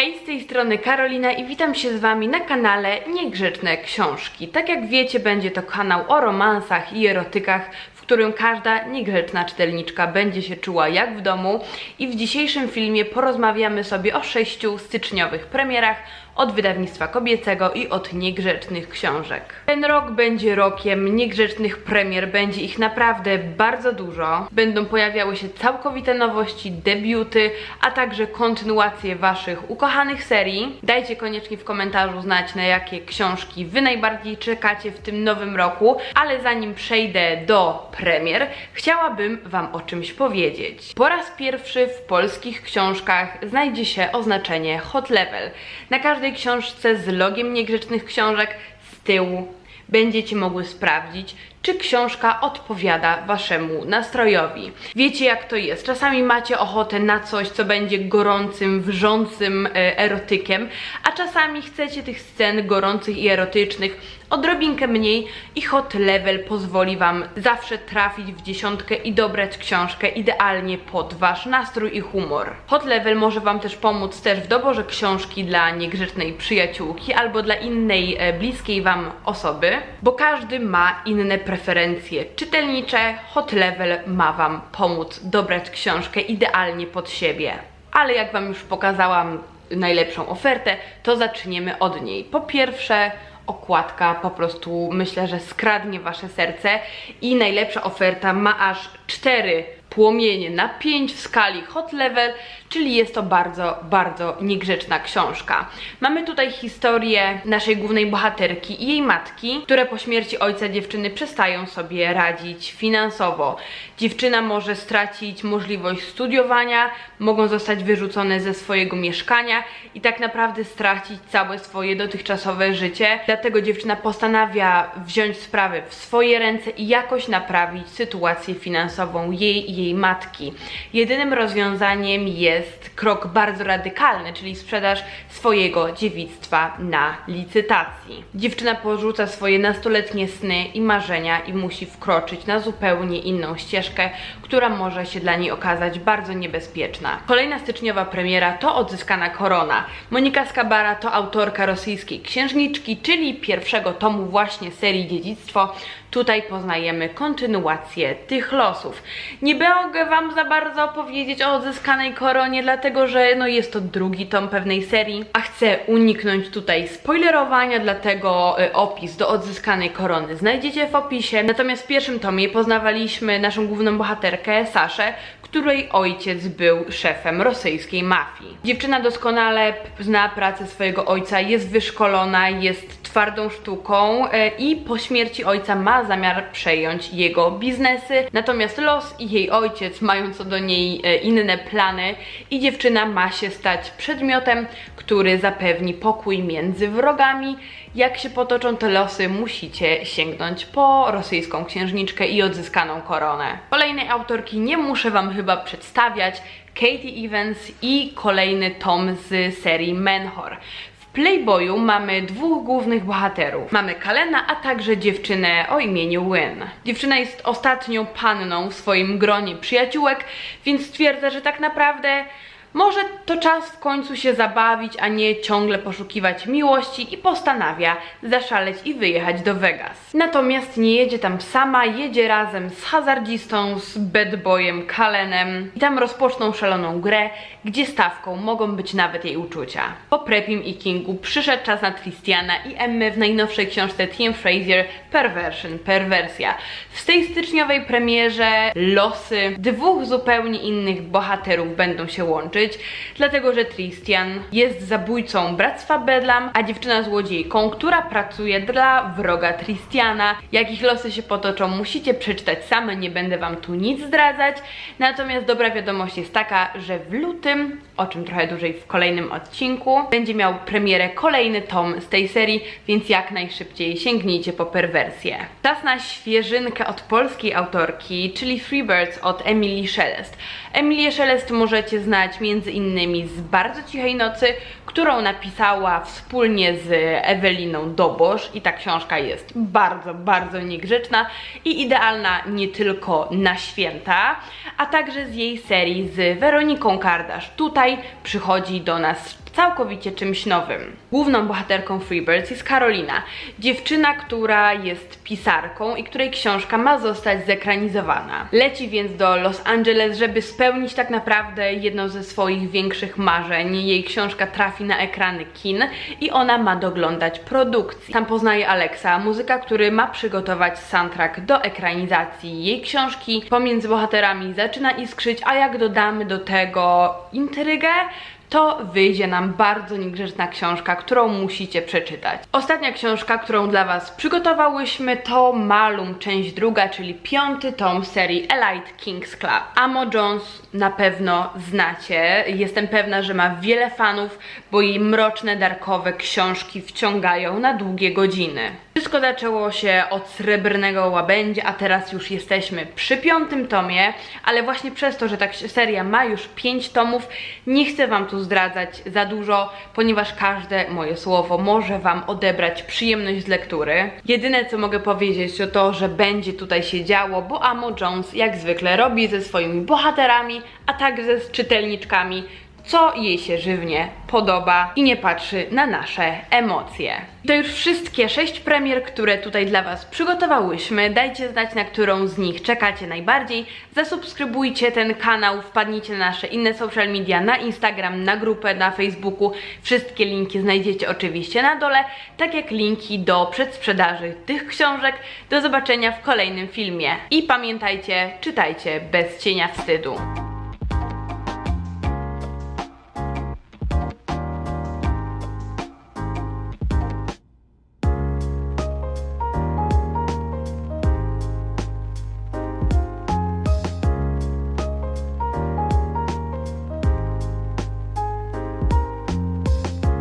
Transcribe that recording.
Hej, z tej strony Karolina i witam się z Wami na kanale Niegrzeczne Książki. Tak jak wiecie, będzie to kanał o romansach i erotykach, w którym każda niegrzeczna czytelniczka będzie się czuła jak w domu. I w dzisiejszym filmie porozmawiamy sobie o sześciu styczniowych premierach od wydawnictwa kobiecego i od niegrzecznych książek. Ten rok będzie rokiem niegrzecznych premier, będzie ich naprawdę bardzo dużo. Będą pojawiały się całkowite nowości, debiuty, a także kontynuacje waszych ukochanych serii. Dajcie koniecznie w komentarzu znać, na jakie książki wy najbardziej czekacie w tym nowym roku, ale zanim przejdę do premier, chciałabym wam o czymś powiedzieć. Po raz pierwszy w polskich książkach znajdzie się oznaczenie hot level. Na każdej książce z logiem niegrzecznych książek z tyłu. Będziecie mogły sprawdzić, czy książka odpowiada waszemu nastrojowi. Wiecie jak to jest. Czasami macie ochotę na coś, co będzie gorącym, wrzącym e, erotykiem, a czasami chcecie tych scen gorących i erotycznych odrobinkę mniej i hot level pozwoli wam zawsze trafić w dziesiątkę i dobrać książkę idealnie pod wasz nastrój i humor. Hot level może wam też pomóc też w doborze książki dla niegrzecznej przyjaciółki albo dla innej e, bliskiej wam osoby, bo każdy ma inne preferencje czytelnicze. Hot level ma wam pomóc dobrać książkę idealnie pod siebie. Ale jak wam już pokazałam najlepszą ofertę, to zaczniemy od niej. Po pierwsze, okładka po prostu myślę, że skradnie wasze serce i najlepsza oferta ma aż 4 płomienie na 5 w skali hot level, czyli jest to bardzo, bardzo niegrzeczna książka. Mamy tutaj historię naszej głównej bohaterki i jej matki, które po śmierci ojca dziewczyny przestają sobie radzić finansowo. Dziewczyna może stracić możliwość studiowania, mogą zostać wyrzucone ze swojego mieszkania i tak naprawdę stracić całe swoje dotychczasowe życie. Dlatego dziewczyna postanawia wziąć sprawę w swoje ręce i jakoś naprawić sytuację finansową jej i jej matki. Jedynym rozwiązaniem jest krok bardzo radykalny, czyli sprzedaż swojego dziewictwa na licytacji. Dziewczyna porzuca swoje nastoletnie sny i marzenia i musi wkroczyć na zupełnie inną ścieżkę, która może się dla niej okazać bardzo niebezpieczna. Kolejna styczniowa premiera to Odzyskana Korona. Monika Skabara to autorka rosyjskiej księżniczki, czyli pierwszego tomu właśnie serii Dziedzictwo. Tutaj poznajemy kontynuację tych losów. Nie mogę Wam za bardzo opowiedzieć o odzyskanej koronie, dlatego że no jest to drugi tom pewnej serii, a chcę uniknąć tutaj spoilerowania, dlatego y, opis do odzyskanej korony znajdziecie w opisie. Natomiast w pierwszym tomie poznawaliśmy naszą główną bohaterkę, Saszę, której ojciec był szefem rosyjskiej mafii. Dziewczyna doskonale zna pracę swojego ojca, jest wyszkolona, jest twardą sztuką e, i po śmierci ojca ma zamiar przejąć jego biznesy. Natomiast los i jej ojciec mają co do niej e, inne plany i dziewczyna ma się stać przedmiotem, który zapewni pokój między wrogami. Jak się potoczą te losy, musicie sięgnąć po rosyjską księżniczkę i odzyskaną koronę. Kolejnej autorki nie muszę Wam chyba przedstawiać. Katie Evans i kolejny tom z serii Menhor. W Playboyu mamy dwóch głównych bohaterów. Mamy Kalena, a także dziewczynę o imieniu Wyn. Dziewczyna jest ostatnią panną w swoim gronie przyjaciółek, więc stwierdza, że tak naprawdę może to czas w końcu się zabawić, a nie ciągle poszukiwać miłości i postanawia zaszaleć i wyjechać do Vegas. Natomiast nie jedzie tam sama, jedzie razem z hazardzistą, z bad boyem Kalenem i tam rozpoczną szaloną grę, gdzie stawką mogą być nawet jej uczucia. Po Prepim i Kingu przyszedł czas na Tristiana i Emmę w najnowszej książce Tim Frazier Perversion, Perwersja. W tej styczniowej premierze losy dwóch zupełnie innych bohaterów będą się łączyć, dlatego że Tristian jest zabójcą Bractwa Bedlam, a dziewczyna złodziejką, która pracuje dla wroga Tristiana. Jak ich losy się potoczą, musicie przeczytać same, nie będę wam tu nic zdradzać. Natomiast dobra wiadomość jest taka, że w lutym, o czym trochę dłużej w kolejnym odcinku, będzie miał premierę kolejny tom z tej serii, więc jak najszybciej sięgnijcie po perwersję. Czas na świeżynkę od polskiej autorki, czyli Freebirds od Emily Szelest. Emilię Szelest możecie znać między innymi z Bardzo Cichej Nocy, którą napisała wspólnie z Eweliną Dobosz i ta książka jest bardzo, bardzo niegrzeczna i idealna nie tylko na święta, a także z jej serii z Weroniką Kardasz. Tutaj przychodzi do nas całkowicie czymś nowym. Główną bohaterką Freebirds jest Karolina, dziewczyna, która jest pisarką i której książka ma zostać zekranizowana. Leci więc do Los Angeles, żeby spełnić tak naprawdę jedno ze swoich większych marzeń. Jej książka trafi na ekrany kin i ona ma doglądać produkcji. Tam poznaje Alexa, muzyka, który ma przygotować soundtrack do ekranizacji jej książki. Pomiędzy bohaterami zaczyna iskrzyć, a jak dodamy do tego intrygę, to wyjdzie nam bardzo niegrzeczna książka, którą musicie przeczytać. Ostatnia książka, którą dla Was przygotowałyśmy to Malum, część druga, czyli piąty tom serii Elite Kings Club. Amo Jones na pewno znacie. Jestem pewna, że ma wiele fanów, bo jej mroczne, darkowe książki wciągają na długie godziny. Wszystko zaczęło się od srebrnego łabędzia, a teraz już jesteśmy przy piątym tomie, ale właśnie przez to, że ta seria ma już pięć tomów, nie chcę Wam tu zdradzać za dużo, ponieważ każde moje słowo może Wam odebrać przyjemność z lektury. Jedyne co mogę powiedzieć to to, że będzie tutaj się działo, bo Amo Jones jak zwykle robi ze swoimi bohaterami, a także z czytelniczkami co jej się żywnie podoba i nie patrzy na nasze emocje. To już wszystkie sześć premier, które tutaj dla Was przygotowałyśmy. Dajcie znać, na którą z nich czekacie najbardziej. Zasubskrybujcie ten kanał, wpadnijcie na nasze inne social media, na Instagram, na grupę, na Facebooku. Wszystkie linki znajdziecie oczywiście na dole, tak jak linki do przedsprzedaży tych książek. Do zobaczenia w kolejnym filmie. I pamiętajcie, czytajcie bez cienia wstydu.